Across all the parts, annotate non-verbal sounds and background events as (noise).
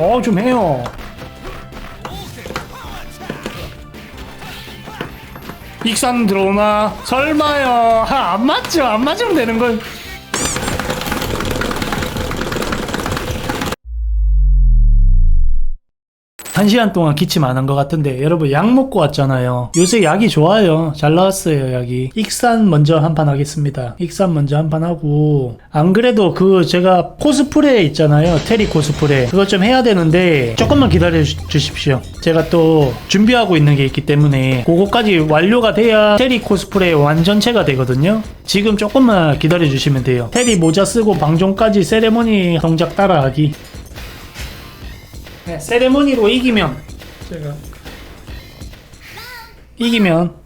어, 좀 해요. 익산 들어오나? 설마요. 하, 안 맞죠? 안 맞으면 되는 걸. 한 시간 동안 기침 안 한 것 같은데 여러분 약 먹고 왔잖아요. 요새 약이 좋아요. 잘 나왔어요 약이. 익산 먼저 한 판 하겠습니다. 익산 먼저 한 판 하고. 안 그래도 그 제가 코스프레 있잖아요. 테리 코스프레. 그거 좀 해야 되는데 조금만 기다려 주- 주십시오. 제가 또 준비하고 있는 게 있기 때문에 그거까지 완료가 돼야 테리 코스프레 완전체가 되거든요. 지금 조금만 기다려 주시면 돼요. 테리 모자 쓰고 방종까지 세레모니 동작 따라하기 네, 세레모니로 이기면 제가 이기면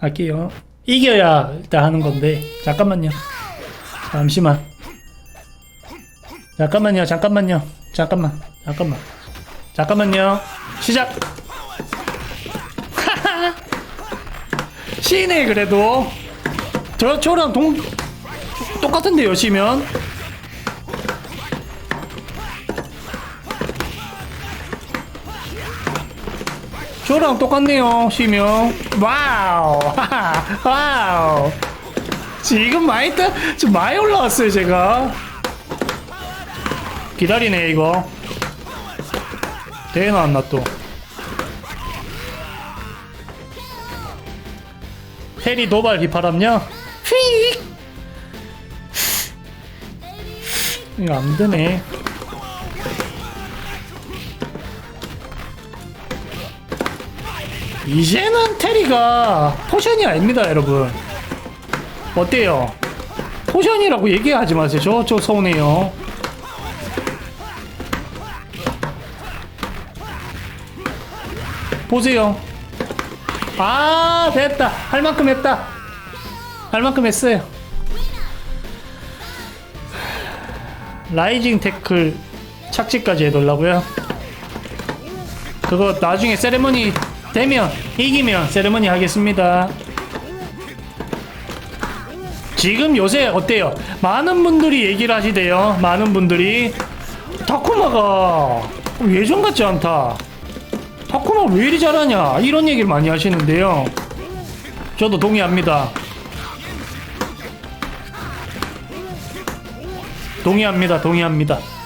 할게요. 이겨야 일단 하는 건데 잠깐만요. 잠시만. 잠깐만요. 잠깐만요. 잠깐만. 잠깐만. 잠깐만요. 시작. (laughs) 시네 그래도 저 저랑 동 똑같은데요 시면 저랑 똑같네요, 시명. 와우, (laughs) 와우. 지금 많이 떠, 좀 많이 올라왔어요, 제가. 기다리네, 이거. 대회 나왔나 또. 해리 도발 비파람냐? 휙! 이거 안 되네. 이제는 테리가 포션이 아닙니다, 여러분. 어때요? 포션이라고 얘기하지 마세요. 저, 저 서운해요. 보세요. 아, 됐다. 할 만큼 했다. 할 만큼 했어요. 라이징 태클 착지까지 해달라고요? 그거 나중에 세레머니 되면 이기면 세레머니 하겠습니다. 지금 요새 어때요? 많은 분들이 얘기를 하시대요. 많은 분들이 타쿠마가 예전 같지 않다. 타쿠마 왜 이리 잘하냐? 이런 얘기를 많이 하시는데요. 저도 동의합니다. 동의합니다. 동의합니다.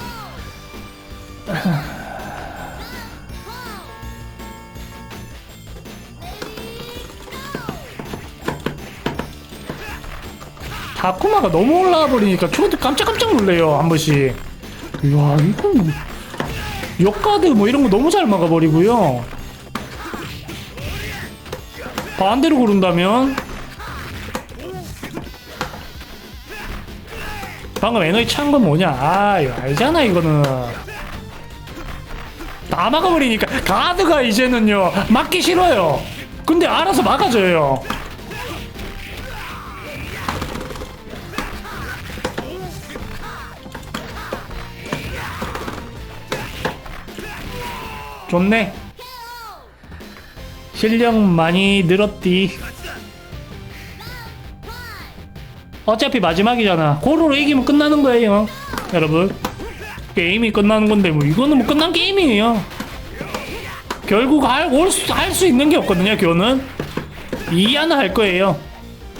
다쿠마가 너무 올라와 버리니까 저도 깜짝깜짝 놀래요 한 번씩. 이야 이건 뭐 역가드 뭐 이런 거 너무 잘 막아버리고요. 반대로 고른다면. 방금 에너지 찬 건 뭐냐? 아 이거 알잖아 이거는. 다 막아버리니까 가드가 이제는요 막기 싫어요. 근데 알아서 막아줘요 좋네. 실력 많이 늘었디. 어차피 마지막이잖아. 고로로 이기면 끝나는 거예요. 여러분. 게임이 끝나는 건데, 뭐, 이거는 뭐 끝난 게임이에요. 결국 할, 올 수, 할 수 있는 게 없거든요, 교는. 이해는 할 거예요.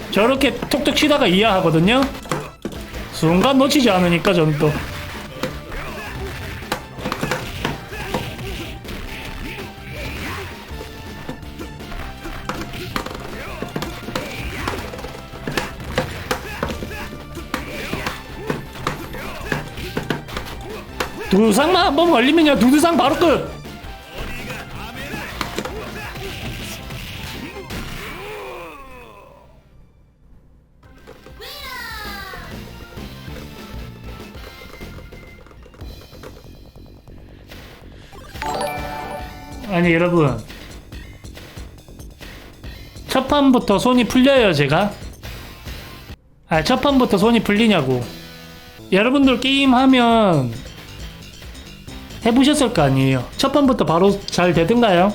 저렇게 톡톡 치다가 이해하거든요. 순간 놓치지 않으니까, 저는 또. 두상만 한 번 걸리면요 두두상 바로 끝. 아니 여러분. 첫 판부터 손이 풀려요 제가? 아첫 판부터 손이 풀리냐고. 여러분들 게임하면 해보셨을 거 아니에요. 첫 판부터 바로 잘 되던가요?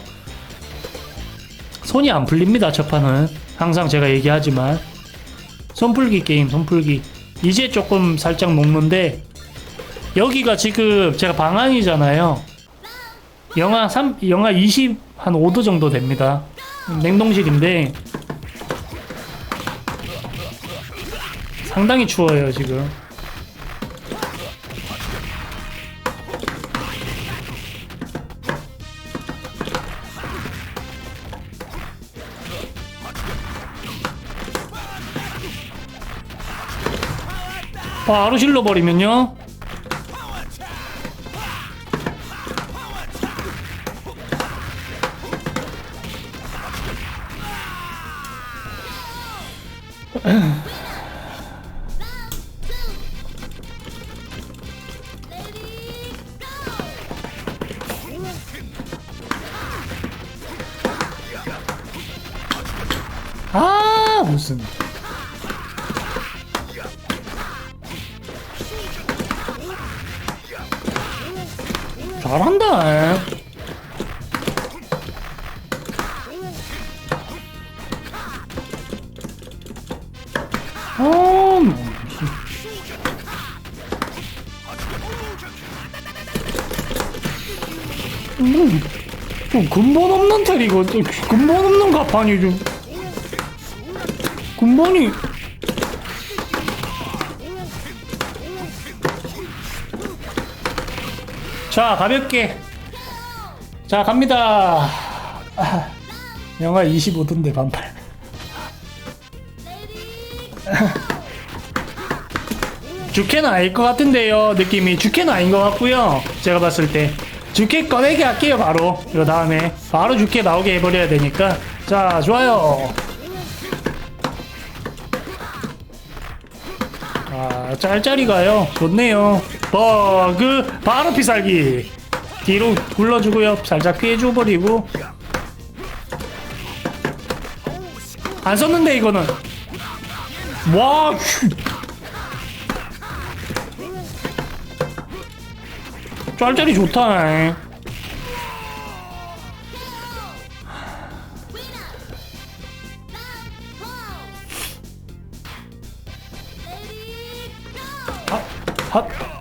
손이 안 풀립니다. 첫 판은 항상 제가 얘기하지만 손풀기 게임, 손풀기. 이제 조금 살짝 녹는데 여기가 지금 제가 방안이잖아요. 영하 3 영하 20 한 5도 정도 됩니다. 냉동실인데 상당히 추워요 지금. 바로 실러버리면요. (clears throat) 아 무슨 잘한다. 어, 뭐. 뭐, 뭐 근본 없는 텔이고 또 근본 없는 가판이 좀. 근본이 자 가볍게. 자 갑니다. 아, 영하 25도인데 반팔. 주캐는 아닐 것 같은데요 느낌이. 주캐는 아닌 것 같고요 제가 봤을 때. 주캐 꺼내게 할게요 바로. 이 다음에. 바로 주캐 나오게 해버려야 되니까. 자 좋아요. 아 짤짤이 가요. 좋네요 버그 바로 피살기. 뒤로 굴러주고요. 살짝 피해줘 버리고. 안 썼는데 이거는. 와 휴. 짤짤이 좋다. 핫뭐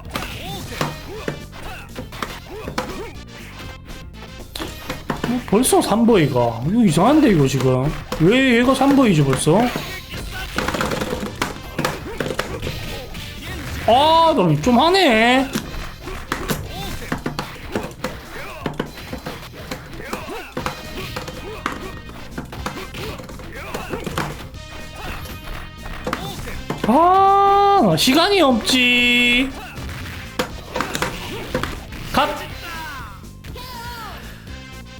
벌써 3보이가? 이거 이상한데 이거 지금? 왜 얘가 3보이지 벌써? 아 너좀 하네. 아 시간이 없지. 갓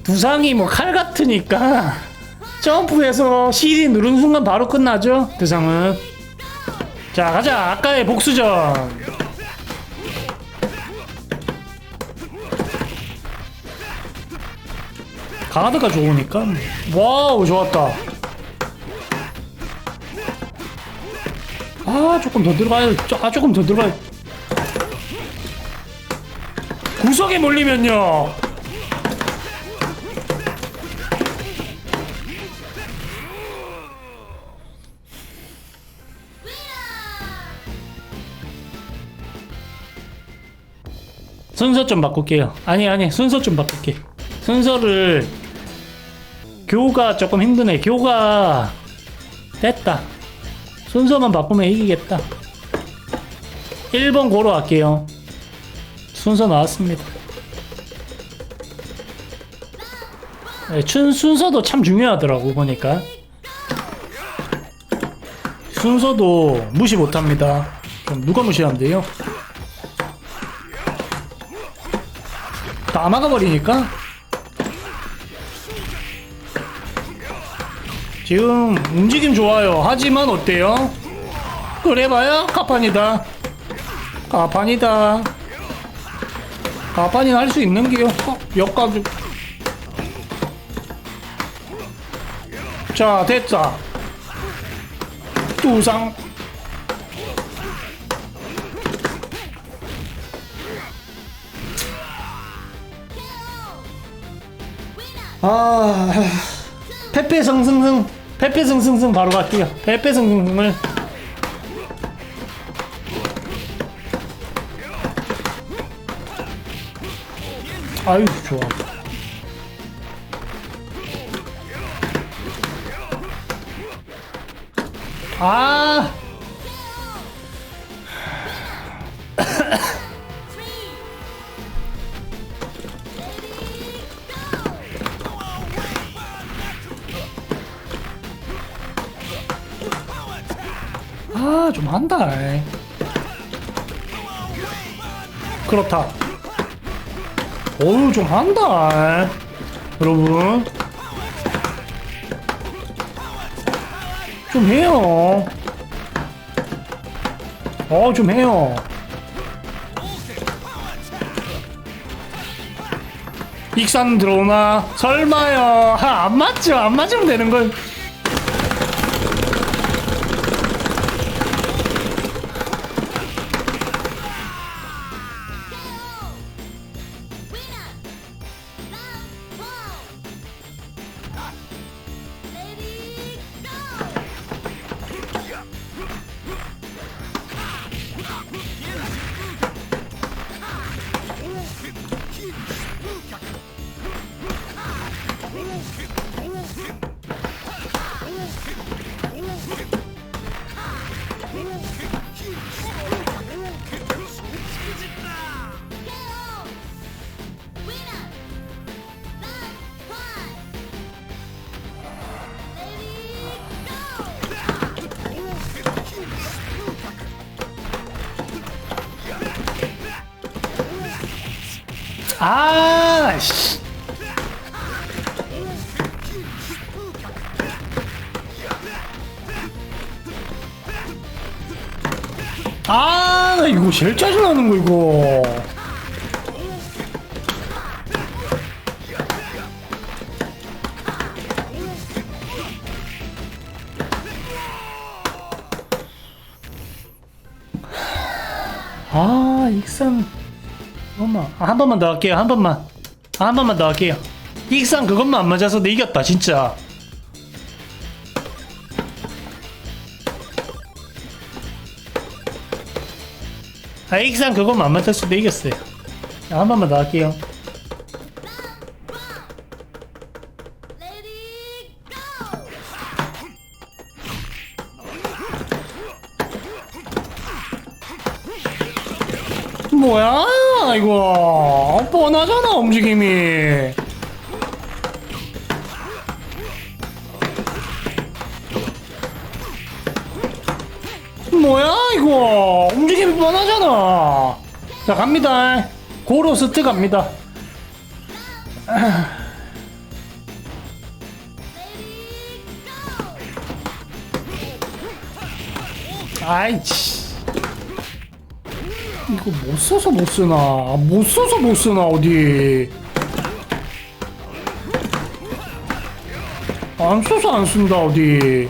두상이 뭐 칼 같으니까 점프해서 CD 누른 순간 바로 끝나죠 두상은. 자 가자. 아까의 복수전. 가드가 좋으니까. 와우 좋았다. 아 조금 더 들어가야 아 조금 더 들어가야. 구석에 몰리면요 순서 좀 바꿀게요. 아니 아니 순서 좀 바꿀게. 순서를 교가 조금 힘드네. 교가 됐다. 순서만 바꾸면 이기겠다. 1번 고로 할게요. 순서 나왔습니다. 네, 춘, 순서도 참 중요하더라고 보니까. 순서도 무시 못합니다. 그럼 누가 무시한대요? 다 막아버리니까. 지금 움직임 좋아요. 하지만 어때요? 그래봐야 가판이다. 가판이다. 가판이 할 수 있는 게요 어, 역가죽 자 됐자 두상 아 페페성승승 페페성승승 바로 갈게요. 페페성승승을. 아유 좋아. 아! 아, 좀 한다. 이. 그렇다. 어우, 좀 한다. 이. 여러분. 좀 해요. 어, 좀 해요. 익산 들어오나? 설마요. 하, 안 맞죠? 안 맞으면 되는 걸. 이거 제일 짜증나는 거, 이거. 아, 익산. 잠깐만 아, 한 번만 더 할게요 한 번만 아, 한 번만 더 할게요 익산 그것만 안 맞아서 내 이겼다 진짜 아 익산 그것만 안 맞았어 내 이겼어요. 아, 한 번만 더 할게요! 뭐야 이거. 뻔하잖아 움직임이 자 갑니다. 고로스트 갑니다. 아이치 이거 못 써서 못 쓰나? 못 써서 못 쓰나 어디? 안 써서 안 쓴다 어디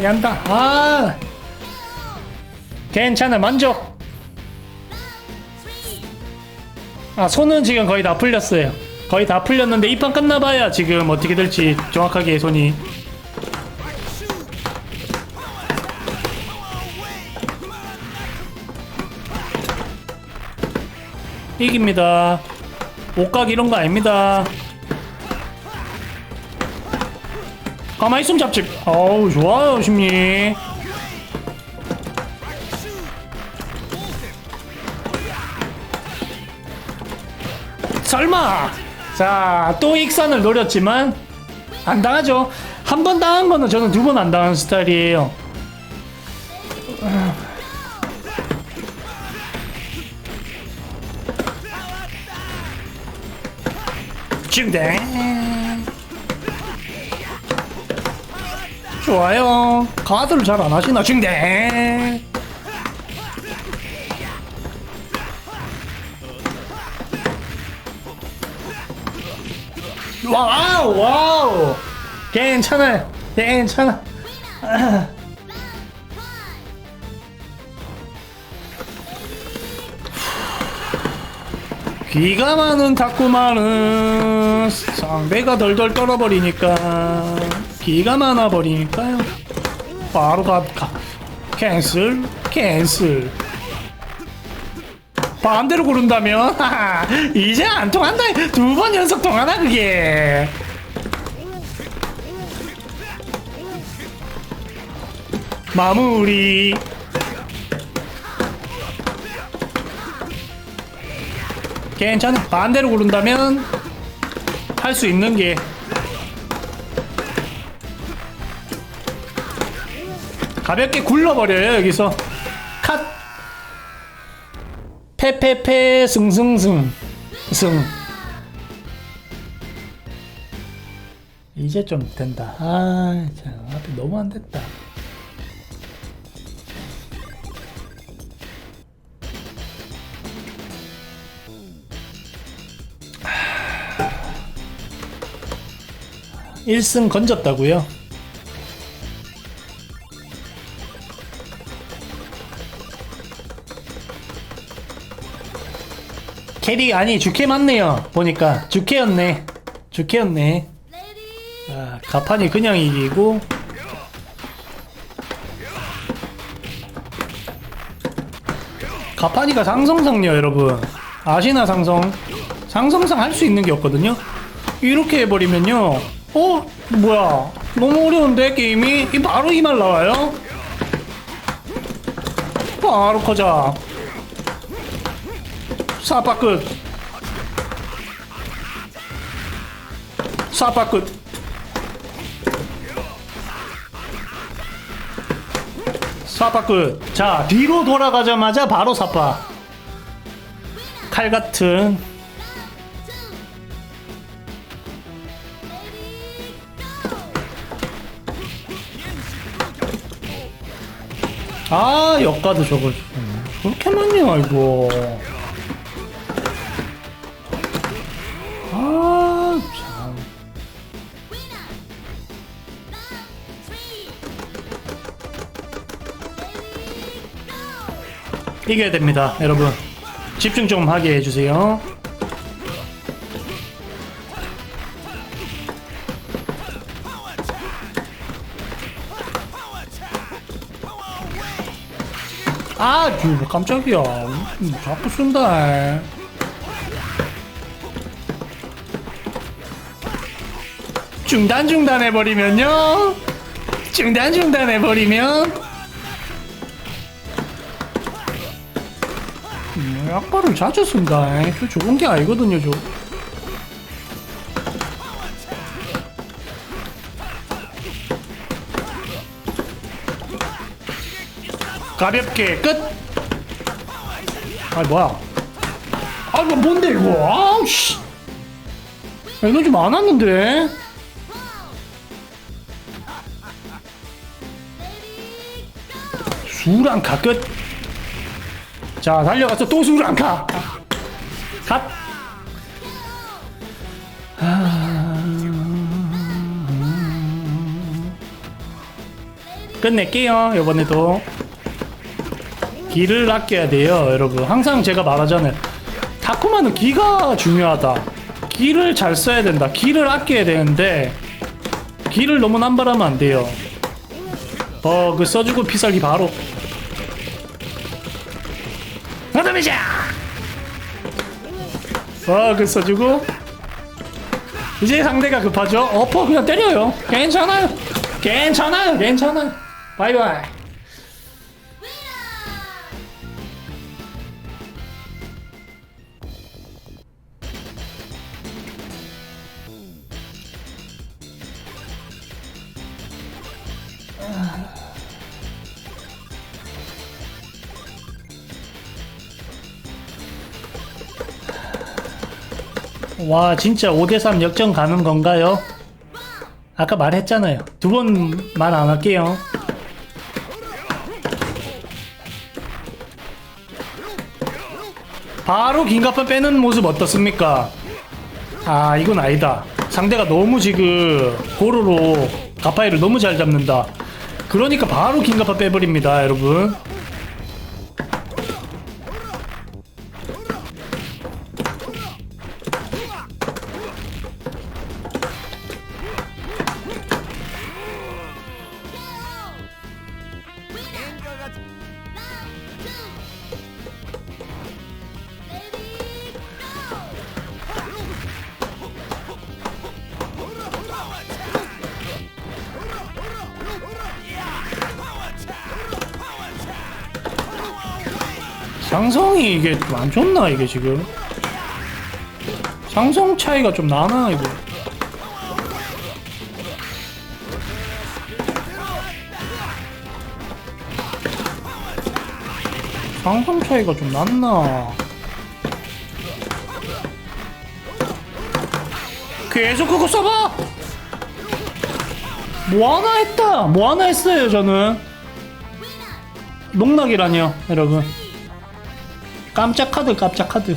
아 짜증나게 한다 아 괜찮아 만족. 아 손은 지금 거의 다 풀렸어요. 거의 다 풀렸는데 이 판 끝나봐야 지금 어떻게 될지 정확하게 손이. 이깁니다. 옷각 이런 거 아닙니다 가만히 있으면 잡지. 어우 좋아요 심리. 설마. 자또 익산을 노렸지만 안 당하죠. 한 번 당한 거는 저는 두 번 안 당하는 스타일이에요. 징댕 좋아요. 가드를 잘 안 하시나 징댕 와우 와우. 괜찮아요 괜찮아. 귀가 많은 탁구만은 상대가 덜덜 떨어버리니까 귀가 많아 버리니까요. 바로 가, 가. 캔슬 캔슬. 반대로 고른다면 (laughs) 이제 안 통한다. 두 번 연속 통하나 그게. 마무리. 괜찮아. 반대로 고른다면 할 수 있는 게 가볍게 굴러버려요 여기서. 컷. 패패패 승승승. 승. 이제 좀 된다. 아참 앞에 너무 안 됐다. 일승 건졌다고요? 캐리 아니 주캐 맞네요. 보니까. 주캐였네. 주캐였네. 아, 가판이 그냥 이기고. 가판이가 상성상요 여러분. 아시나 상성? 상성상 할 수 있는 게 없거든요? 이렇게 해버리면요. 어? 뭐야? 너무 어려운데 게임이? 이 바로 이말 나와요? 바로 커자 사파 끝. 사파 끝. 사파 끝. 자, 뒤로 돌아가자마자 바로 사파. 칼 같은. 아, 역가도 저거. 그렇게 많냐, 이거. 이겨야 됩니다, 여러분. 집중 좀 하게 해주세요. 아, 주 깜짝이야. 음, 자꾸 쓴다. 중단 중단 해버리면요 중단 중단 해버리면 약발을 자주 쓴다. 저 좋은 게 아니거든요 저. 가볍게 끝. 아 뭐야? 아 이거 뭔데 이거? 아우 씨. 에너지 많았는데? 수랑카 끝. 자 달려가서 또 수랑카. 갓. 아... 끝낼게요 이번에도. 기를 아껴야 돼요 여러분. 항상 제가 말하잖아요. 타쿠마는 기가 중요하다. 기를 잘 써야 된다. 기를 아껴야 되는데 기를 너무 남발하면 안 돼요. 버그 써주고 피살기 바로 버그 써주고. 이제 상대가 급하죠? 어퍼 그냥 때려요. 괜찮아요. 괜찮아요. 괜찮아요. 바이바이 와 진짜 5대3 역전 가는 건가요? 아까 말했잖아요. 두 번 말 안 할게요. 바로 긴가판 빼는 모습 어떻습니까? 아 이건 아니다. 상대가 너무 지금 고루로 가파이를 너무 잘 잡는다. 그러니까 바로 긴가파 빼버립니다 여러분 이 이게 좀안 좋나 이게 지금? 상성 차이가 좀 나나 이거? 상성 차이가 좀 났나? 계속 그거 써봐! 뭐 하나 했다! 뭐 하나 했어요 저는? 농락이라뇨 여러분 깜짝 카드 깜짝 카드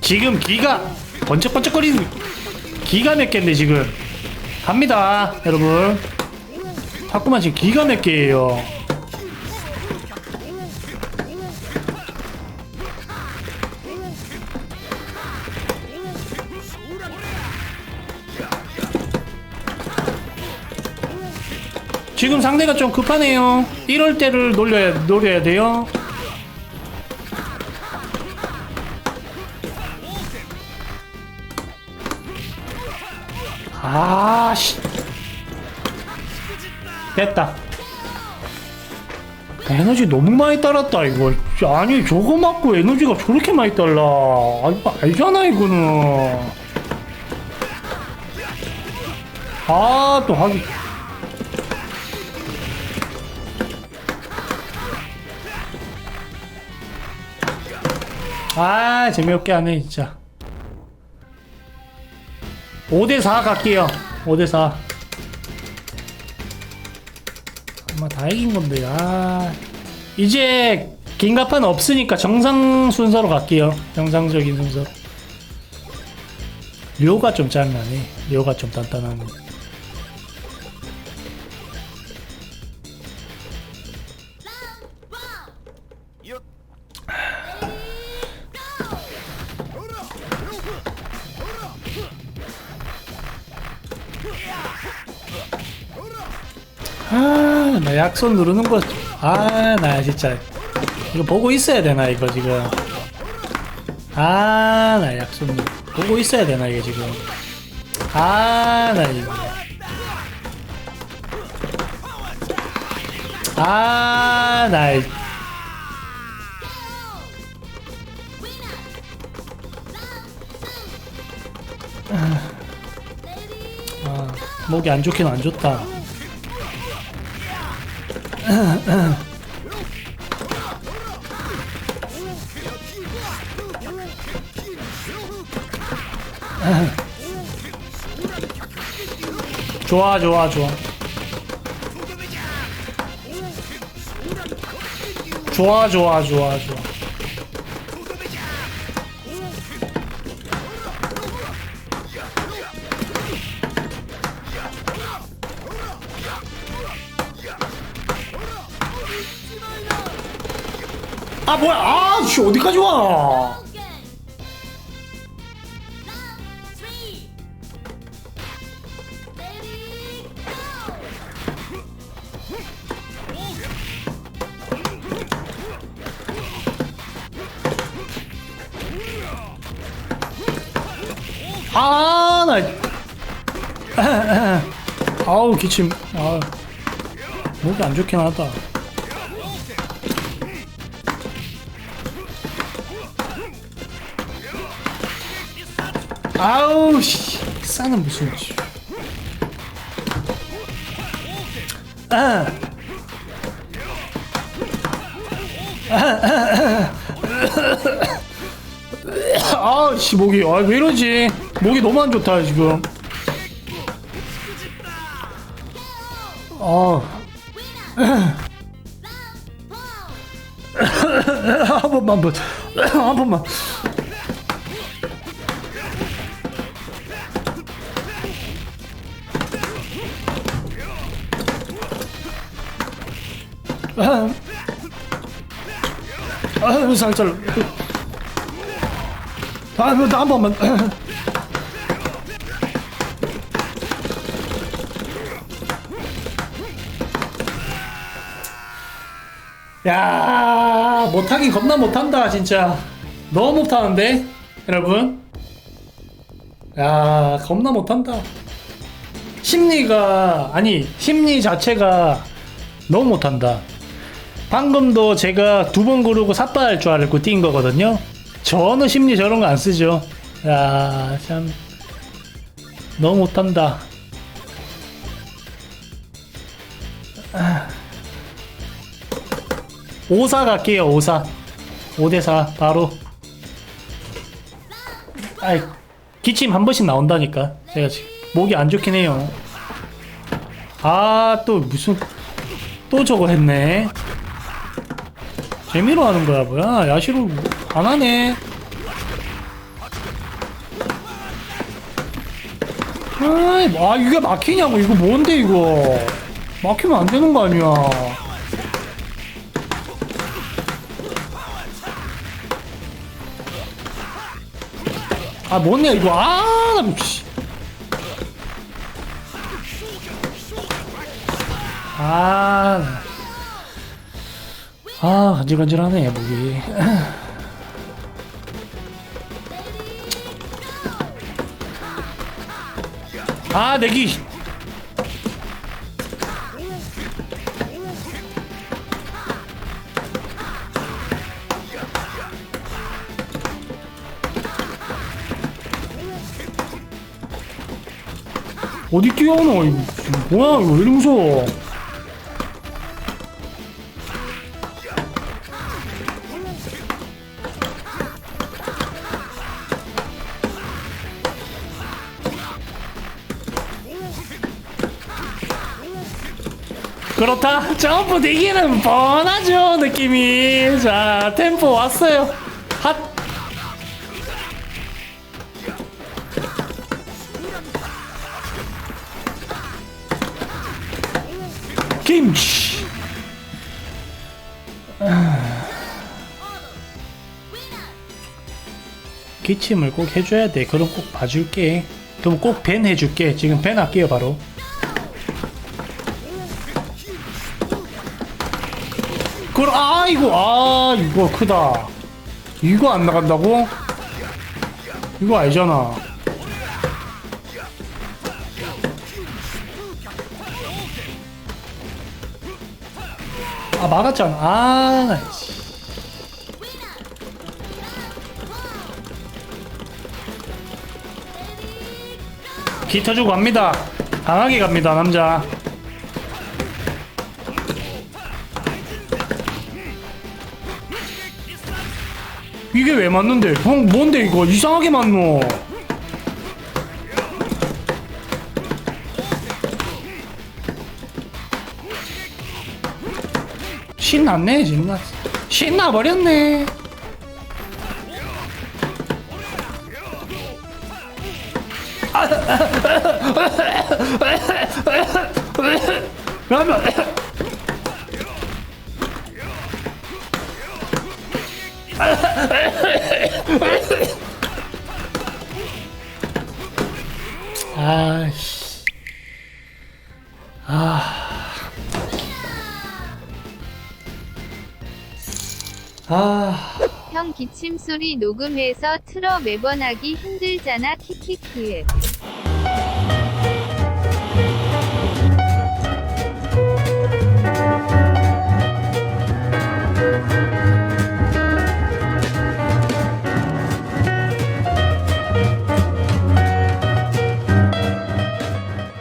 지금 기가 번쩍번쩍거리는 기가 몇 개인데 지금. 갑니다 여러분. 자꾸만 지금 기가 몇 개예요. 지금 상대가 좀 급하네요. 이럴 때를 노려야, 노려야 돼요 됐다. 에너지 너무 많이 따랐다 이거. 아니 저거 맞고 에너지가 저렇게 많이 달라. 아 알잖아 이거는. 아 또 하기. 아 재미없게 하네 진짜. 5대4 갈게요. 5대4 아마 다 이긴 건데. 아 이제 긴가판 없으니까 정상 순서로 갈게요. 정상적인 순서. 료가 좀 짱나네. 료가 좀 단단하네 약손 누르는 거. 아, 나 진짜. 이거 보고 있어야 되나, 이거 지금. 아, 나 약손 누- 보고 있어야 되나, 이게 지금. 아, 나 이거. 아, 나. 이- 아, 목이 안 좋긴 안 좋다. 좋아 좋아 좋아. 좋아 좋아 좋아 좋아 뭐야 아씨 어디까지 와. 아, 나. (clears throat) 아우, 기침. 아, 목이 안 좋긴 하다. 아우, 씨. 싸는 무슨. 씨. 아. 아, 씨, 목이. 아, 왜 이러지? 목이 너무 안 좋다, 지금. 아. 한 번만. 한 번만. 아, 아, 살살. 아, 뭐, 나한 번만. 야, 못하긴 겁나 못한다, 진짜. 너무 못하는데, 여러분. 야, 겁나 못한다. 심리가, 아니, 심리 자체가 너무 못한다. 방금도 제가 두 번 고르고 삿발할 줄 알고 뛴 거거든요. 저는 심리 저런 거 안 쓰죠. 야, 참. 너무 못한다. 아. 오사 갈게요, 오사. 5대4, 바로. 아이, 기침 한 번씩 나온다니까. 제가 지금 목이 안 좋긴 해요. 아, 또 무슨, 또 저거 했네. 재미로 하는 거야, 뭐야. 야시로 안 하네. 아이, 아, 이게 막히냐고. 이거 뭔데, 이거. 막히면 안 되는 거 아니야. 아, 뭐냐, 이거. 아, 나, 씨. 아, 나. 아, 간질간질하네, 목이. 아, 내기. 어디 뛰어오노? 이거 뭐야, 이거 왜 이리 무서워? 그렇다. 점프 대기는 뻔하죠, 느낌이. 자, 템포 왔어요. 핫. 김치. 기침을 꼭 해줘야 돼. 그럼 꼭 봐줄게. 그럼 꼭 벤 해줄게. 지금 벤 할게요, 바로. 그럼 아 이거 아 이거 크다. 이거 안 나간다고? 이거 알잖아. 아 막았잖아. 아 씨. 기 터주고 갑니다. 강하게 갑니다, 남자. 이게 왜 맞는데? 형 뭔데 이거 이상하게 맞노? 신났네 신났 신나버렸네 (laughs) 아씨. 아. 아. 형 기침 소리 녹음해서 틀어 매번 하기 힘들잖아 키키키.